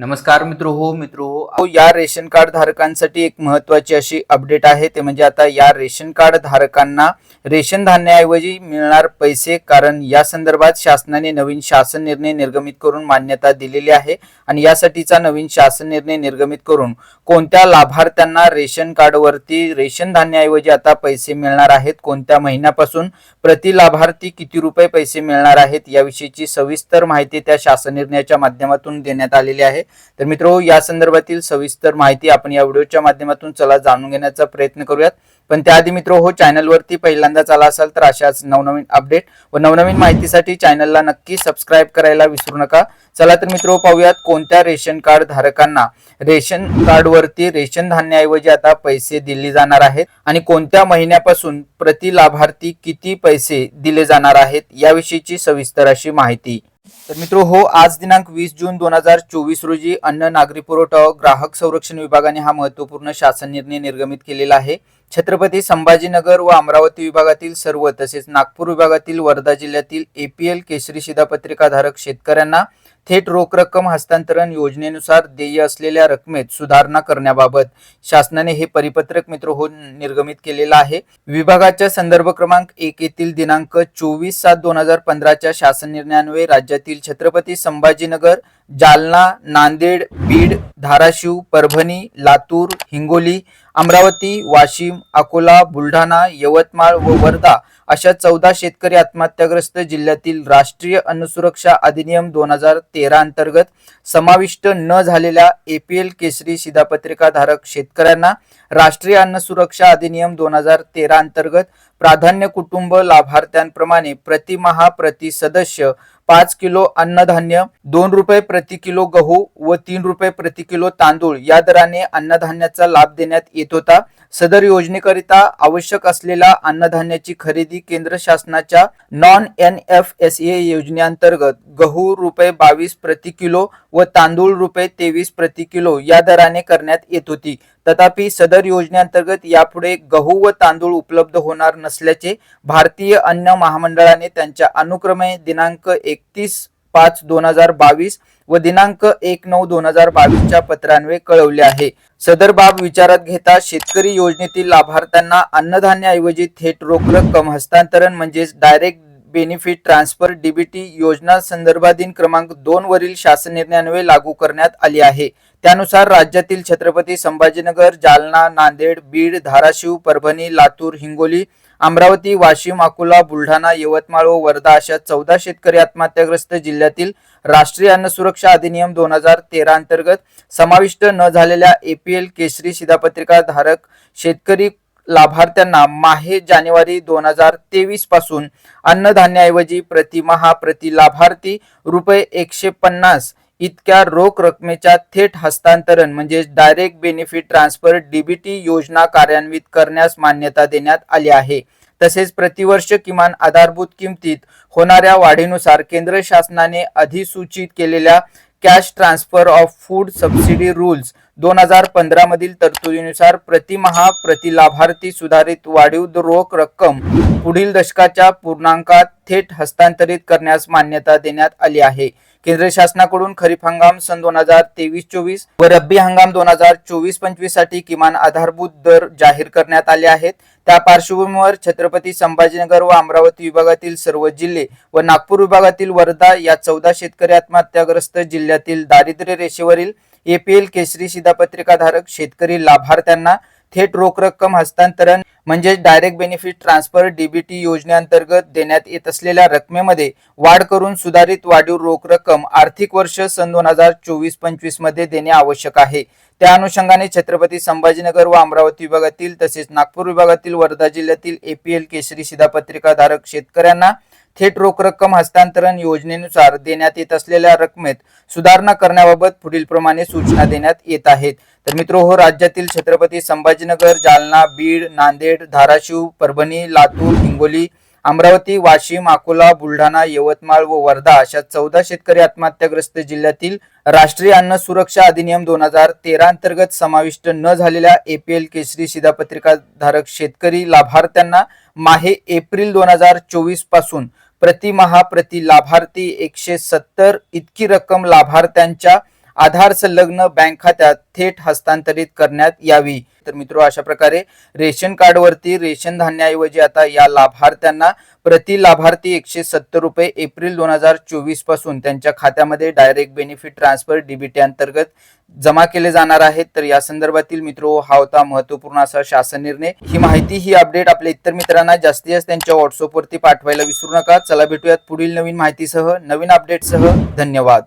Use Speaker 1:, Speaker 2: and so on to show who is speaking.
Speaker 1: नमस्कार मित्र हो मित्र. हो या रेशन कार्ड धारकांसाठी एक महत्वाची अशी अपडेट आहे. ते म्हणजे आता या रेशन कार्ड धारकांना रेशन धान्याऐवजी मिळणार पैसे कारण या संदर्भात शासनाने नवीन शासन निर्णय निर्गमित करून मान्यता दिलेली आहे. आणि यासाठीचा नवीन शासन निर्णय निर्गमित करून कोणत्या लाभार्थ्यांना रेशन कार्डवरती रेशन धान्याऐवजी आता पैसे मिळणार आहेत कोणत्या महिन्यापासून प्रति लाभार्थी किती रुपये पैसे मिळणार आहेत याविषयीची सविस्तर माहिती त्या शासन निर्णयाच्या माध्यमातून देण्यात आलेली आहे. तर मित्रो या संदर्भातील सविस्तर माहिती आपण या व्हिडिओच्या माध्यमातून चला जाणून घेण्याचा प्रयत्न करूयात. पण त्याआधी मित्र हो चॅनलवरती पहिल्यांदाच आला असाल तर अशाच नवनवीन अपडेट व नवनवीन माहितीसाठी चॅनलला नक्की सबस्क्राईब करायला विसरू नका. चला तर मित्र पाहूयात कोणत्या रेशन कार्ड धारकांना रेशन कार्डवरती रेशन धान्याऐवजी आता पैसे दिले जाणार आहेत आणि कोणत्या महिन्यापासून प्रति लाभार्थी किती पैसे दिले जाणार आहेत याविषयीची सविस्तर अशी माहिती तर मित्र हो आज दिनांक वीस जून दोन हजार चोवीस रोजी अन्न नागरी पुरवठा ग्राहक संरक्षण विभागाने हा महत्त्वपूर्ण शासन निर्णय निर्गमित केलेला आहे. छत्रपती संभाजीनगर व अमरावती विभागातील सर्व तसेच नागपूर विभागातील वर्धा जिल्ह्यातील एपीएल केसरी शिधापत्रिकाधारक शेतकऱ्यांना थेट रोख रक्कम हस्तांतरण योजनेनुसार देय असलेल्या रकमेत सुधारणा करण्याबाबत शासनाने हे परिपत्रक मित्र हो निर्गमित केलेलं आहे. विभागाच्या संदर्भ क्रमांक एक येथील दिनांक चोवीस सात दोन हजार पंधराच्या शासन निर्णयान्वये राज्यातील छत्रपती संभाजीनगर जालना नांदेड बीड धाराशिव परभणी लातूर हिंगोली अमरावती वाशिम अकोला बुलढाणा यवतमाळ व वर्धा अशा चौदा शेतकरी आत्महत्याग्रस्त जिल्ह्यातील राष्ट्रीय अन्न सुरक्षा अधिनियम दोन हजार तेरा अंतर्गत समाविष्ट न झालेल्या एपीएल केसरी शिधापत्रिका धारक शेतकऱ्यांना राष्ट्रीय अन्न सुरक्षा अधिनियम दोन हजार तेरा अंतर्गत प्राधान्य कुटुंब लाभार्थ्यांप्रमाणे प्रतिमहा प्रति सदस्य पाच किलो अन्नधान्य दोन रुपये प्रति किलो गहू व तीन रुपये प्रति किलो तांदूळ या दराने अन्नधान्याचा लाभ देण्यात येत होता. सदर योजनेकरिता आवश्यक असलेला अन्नधान्याची खरेदी केंद्र शासनाच्या non N F S A योजनेअंतर्गत गहू रुपये बावीस प्रति किलो व तांदूळ रुपये तेवीस प्रति किलो या दराने करण्यात येत होती. तथापि सदर योजनेअंतर्गत यापुढे गहू व तांदूळ उपलब्ध होणार नसल्याचे भारतीय अन्न महामंडळाने त्यांच्या अनुक्रमे दिनांक एकतीस पाच दोन हजार बावीस व दिनांक एक नऊ दोन हजार बावीसच्या पत्रान्वये कळवले आहे. सदर बाब विचारात घेता शेतकरी योजनेतील लाभार्थ्यांना अन्नधान्याऐवजी थेट रोख रक्कम हस्तांतरण म्हणजेच डायरेक्ट बेनिफिट ट्रान्सफर डीबीटी योजना संदर्भाधीन क्रमांक दोन वरील शासन निर्णयान्वये लागू करण्यात आली आहे. त्यानुसार राज्यातील छत्रपती संभाजीनगर जालना नांदेड बीड धाराशिव परभणी लातूर हिंगोली अमरावती वाशिम अकोला बुलढाणा यवतमाळ व वर्धा अशा चौदा शेतकरी आत्महत्याग्रस्त जिल्ह्यातील राष्ट्रीय अन्न सुरक्षा अधिनियम दोन हजार तेरा अंतर्गत समाविष्ट न झालेल्या एपीएल केसरी शिधापत्रिका धारक शेतकरी लाभार्थ्यांना माहे जानेवारी दोन हजार तेवीसपासून अन्नधान्याऐवजी प्रतिमहा प्रति लाभार्थी रुपये एकशे पन्नास इतक्या रोख रकमेच्या थेट हस्तांतरण म्हणजे डायरेक्ट बेनिफिट ट्रान्सफर डीबीटी योजना कार्यान्वित करण्यास मान्यता देण्यात आली आहे. तसेच प्रतिवर्ष किमान आधारभूत किमतीत होणाऱ्या वाढीनुसार केंद्र शासनाने अधिसूचित केलेल्या cash transfer of food subsidy rules दोन हजार पंधरा मधील तरतुदीनुसार प्रतिमहा प्रति लाभार्थी सुधारित वाढीव रोख रक्कम पुढील दशकाच्या पूर्णांकात थेट हस्तांतरित करण्यास मान्यता देण्यात आली आहे. केंद्र शासनाकडून खरीप हंगाम सन दोन हजार तेवीस चोवीस व रब्बी हंगाम दोन हजार चोवीस पंचवीससाठी किमान आधारभूत दर जाहीर करण्यात आले आहेत. त्या पार्श्वभूमीवर छत्रपती संभाजीनगर व अमरावती विभागातील सर्व जिल्हे व नागपूर विभागातील वर्धा या चौदा शेतकरी आत्महत्याग्रस्त जिल्ह्यातील दारिद्र्य रेषेवरील एपीएल केसरी शिधापत्रिका धारक शेतकरी लाभार्थ्यांना थेट रोख रक्कम हस्तांतरण म्हणजे डायरेक्ट बेनिफिट ट्रान्सफर डीबीटी योजनेअंतर्गत देण्यात येत असलेल्या रकमेमध्ये वाढ करून सुधारित वाढीव रोख रक्कम आर्थिक वर्ष सन दोन हजार चोवीस पंचवीसमध्ये देणे आवश्यक आहे. त्या अनुषंगाने छत्रपती संभाजीनगर व अमरावती विभागातील तसेच नागपूर विभागातील वर्धा जिल्ह्यातील एपीएल केसरी शिधापत्रिका धारक शेतकऱ्यांना थेट रोख रक्कम हस्तांतरण योजनेनुसार देण्यात येत असलेल्या रकमेत सुधारणा करण्याबाबत पुढील प्रमाणे सूचना देण्यात येत आहेत. तर मित्र हो राज्यातील छत्रपती संभाजीनगर जालना बीड नांदेड धाराशिव परभणी लातूर हिंगोली अमरावती वाशिम अकोला बुलढाणा यवतमाळ व वर्धा अशा चौदा शेतकरी आत्महत्याग्रस्त जिल्ह्यातील राष्ट्रीय अन्न सुरक्षा अधिनियम दोन हजार तेरा अंतर्गत समाविष्ट न झालेल्या एपीएल केसरी शिधापत्रिका धारक शेतकरी लाभार्थ्यांना माहे एप्रिल दोन हजार चोवीसपासून प्रतिमहा प्रति लाभार्थी एकशे सत्तर इतकी रक्कम लाभार्थ्यांच्या आधार संलग्न बँक खात्यात थेट हस्तांतरित करण्यात यावी. तर मित्र अशा प्रकारे रेशन कार्डवरती रेशन धान्याऐवजी आता या लाभार्थ्यांना प्रति लाभार्थी एकशे सत्तर रुपये एप्रिल दोन हजार चोवीसपासून त्यांच्या खात्यामध्ये डायरेक्ट बेनिफिट ट्रान्सफर डीबीटी अंतर्गत जमा केले जाणार आहेत. तर या संदर्भातील मित्र हा होता महत्त्वपूर्ण असा शासन निर्णय. ही माहिती ही अपडेट आपल्या इतर मित्रांना जास्तीत जास्त त्यांच्या व्हॉट्सअपवरती पाठवायला विसरू नका. चला भेटूयात पुढील नवीन माहितीसह नवीन अपडेटसह धन्यवाद.